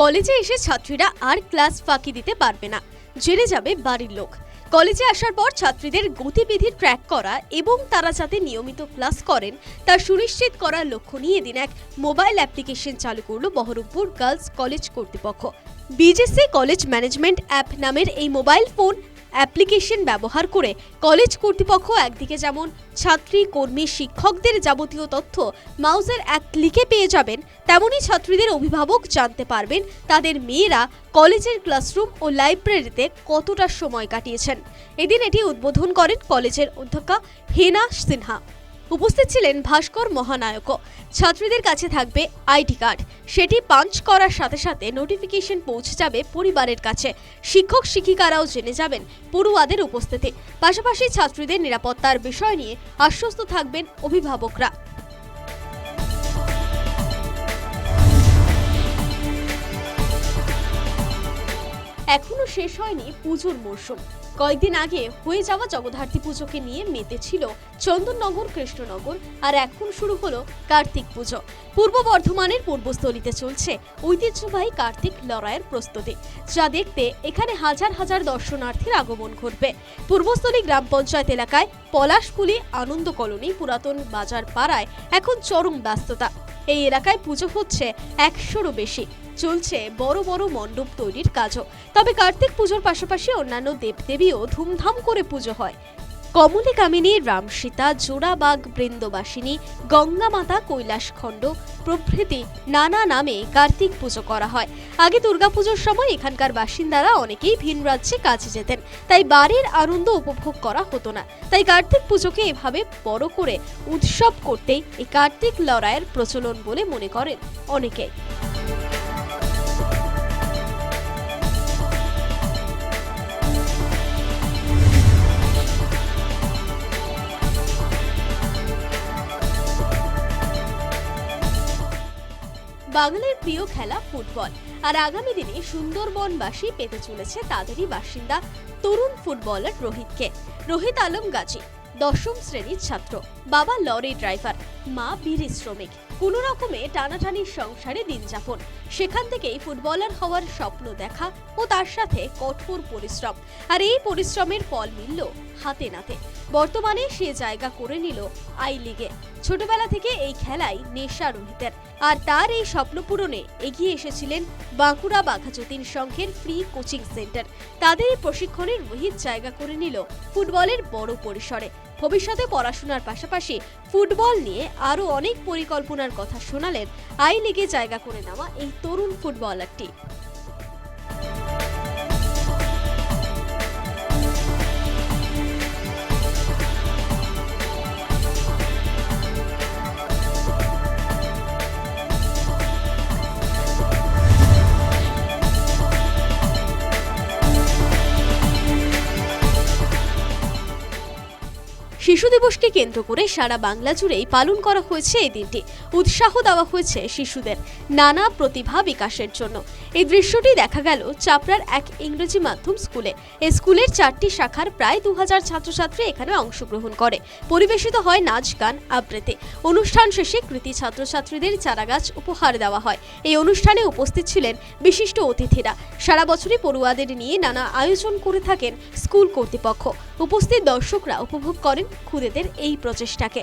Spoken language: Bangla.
কলেজে এসে ছাত্রীরা আর ক্লাস ফাঁকি দিতে পারবে না। জেনে যাবে বাড়ির লোক। কলেজে আসার পর ছাত্রীদের গতিবিধি ট্র্যাক করা এবং তারা যাতে নিয়মিত ক্লাস করেন, তা সুনিশ্চিত করার লক্ষ্য নিয়ে এদিন এক মোবাইল অ্যাপ্লিকেশন চালু করল বহরমপুর গার্লস কলেজ কর্তৃপক্ষ। বিজেসি কলেজ ম্যানেজমেন্ট অ্যাপ নামের এই মোবাইল ফোন অ্যাপ্লিকেশন ব্যবহার করে কলেজ কর্তৃপক্ষ একদিকে যেমন ছাত্রী, কর্মী, শিক্ষকদের যাবতীয় তথ্য মাউসের এক ক্লিকে পেয়ে যাবেন তেমনই ছাত্রীদের অভিভাবক জানতে পারবেন তাদের মেয়েরা কলেজের ক্লাসরুম ও লাইব্রেরিতে কতটা সময় কাটিয়েছেন। এদিন এটি উদ্বোধন করেন কলেজের অধ্যক্ষা হেনা সিনহা। উপস্থিত ছিলেন ভাস্কর মহানায়কও ছাত্রীদের কাছে থাকবে আইডি কার্ড। সেটি পাঞ্চ করার সাথে সাথে নোটিফিকেশন পৌঁছে যাবে পরিবারের কাছে। শিক্ষক, শিক্ষিকারাও জেনে যাবেন পড়ুয়াদের উপস্থিতি। পাশাপাশি ছাত্রীদের নিরাপত্তার বিষয় নিয়ে আশ্বস্ত থাকবেন অভিভাবকরা। এখনও শেষ হয়নি পুজোর মরশুম। কয়েকদিন আগে হয়ে যাওয়া জগদ্ধাত্রী পুজোকে নিয়ে মেতে ছিল চন্দননগর, কৃষ্ণনগর আর এখন শুরু হলো কার্তিক পুজো। পূর্ব বর্ধমানের পূর্বস্থলীতে চলছে ঐতিহ্যবাহী কার্তিক লড়াইয়ের প্রস্তুতি, যা দেখতে এখানে হাজার হাজার দর্শনার্থীর আগমন ঘটবে। পূর্বস্থলী গ্রাম পঞ্চায়েত এলাকায় পলাশপুলি আনন্দ কলোনি পুরাতন বাজার পাড়ায় এখন চরম ব্যস্ততা। এই এলাকায় পুজো হচ্ছে একশোরও বেশি। চলছে বড় বড় মণ্ডপ তৈরির কাজও। তবে কার্তিক পুজোর পাশাপাশি অন্যান্য দেবদেবীও ধুমধাম করে পুজো হয়। কমলে কামিনী রাম সীতা জোড়াবাগ বৃন্দবাসিনী, গঙ্গামাতা কৈলাসখণ্ড প্রভৃতি নানা নামে কার্তিক পুজো করা হয়। আগে দুর্গাপুজোর সময় এখানকার বাসিন্দারা অনেকেই ভিন রাজ্যে কাজে যেতেন। তাই বাড়ির আনন্দ উপভোগ করা হতো না। তাই কার্তিক পুজোকে এভাবে বড় করে উৎসব করতেই এই কার্তিক লড়াইয়ের প্রচলন বলে মনে করেন অনেকেই। বাঙালির প্রিয় খেলা ফুটবল। আর আগামী দিনে সুন্দরবনবাসী পেতে চলেছে তাদেরই বাসিন্দা তরুণ ফুটবলার রোহিতকে। রোহিত আলম গাজী দশম শ্রেণির ছাত্র, বাবা লরি ড্রাইভার, মা বিড়ি শ্রমিক। কোনো রকমে টানাটানির সংসারে দিন যাপন। সেখান থেকেই ফুটবলার হওয়ার স্বপ্ন দেখা ও তার সাথে কঠোর পরিশ্রম। আর এই পরিশ্রমের ফল মিলল হাতে নাতে। বর্তমানে সে জায়গা করে নিল আই লিগে। ছোটবেলা থেকে এই খেলায় নেশা রোহিতের আর তার এই স্বপ্ন পূরণে এগিয়ে এসেছিলেন বাঁকুড়া বাঘাযতীন সংঘের ফ্রি কোচিং সেন্টার তাদের এই প্রশিক্ষণে রোহিত জায়গা করে নিল ফুটবলের বড় পরিসরে। ভবিষ্যতে পড়াশোনার পাশাপাশি ফুটবল নিয়ে আরও অনেক পরিকল্পনার কথা শোনালেন। আই লিগে জায়গা করে নেওয়া এই তরুণ ফুটবলারটি। শিশু দিবসকে কেন্দ্র করে সারা বাংলা জুড়েই পালন করা হয়েছে এই দিনটি। উৎসাহ দেওয়া হয়েছে শিশুদের নানা প্রতিভা বিকাশের জন্য। এই দৃশ্যটি দেখা গেল চাপড়ার এক ইংরেজি মাধ্যম স্কুলে। এই স্কুলের চারটি শাখার প্রায় দু হাজার ছাত্রছাত্রী এখানে অংশগ্রহণ করে। পরিবেশিত হয় নাচ, গান, আবৃত্তি। অনুষ্ঠান শেষে কৃতি ছাত্রছাত্রীদের চারাগাছ উপহার দেওয়া হয়। এই অনুষ্ঠানে উপস্থিত ছিলেন বিশিষ্ট অতিথিরা। সারা বছরই পড়ুয়াদের নিয়ে নানা আয়োজন করে থাকেন স্কুল কর্তৃপক্ষ। উপস্থিত দর্শকরা উপভোগ করেন খুদেদের এই প্রচেষ্টাকে।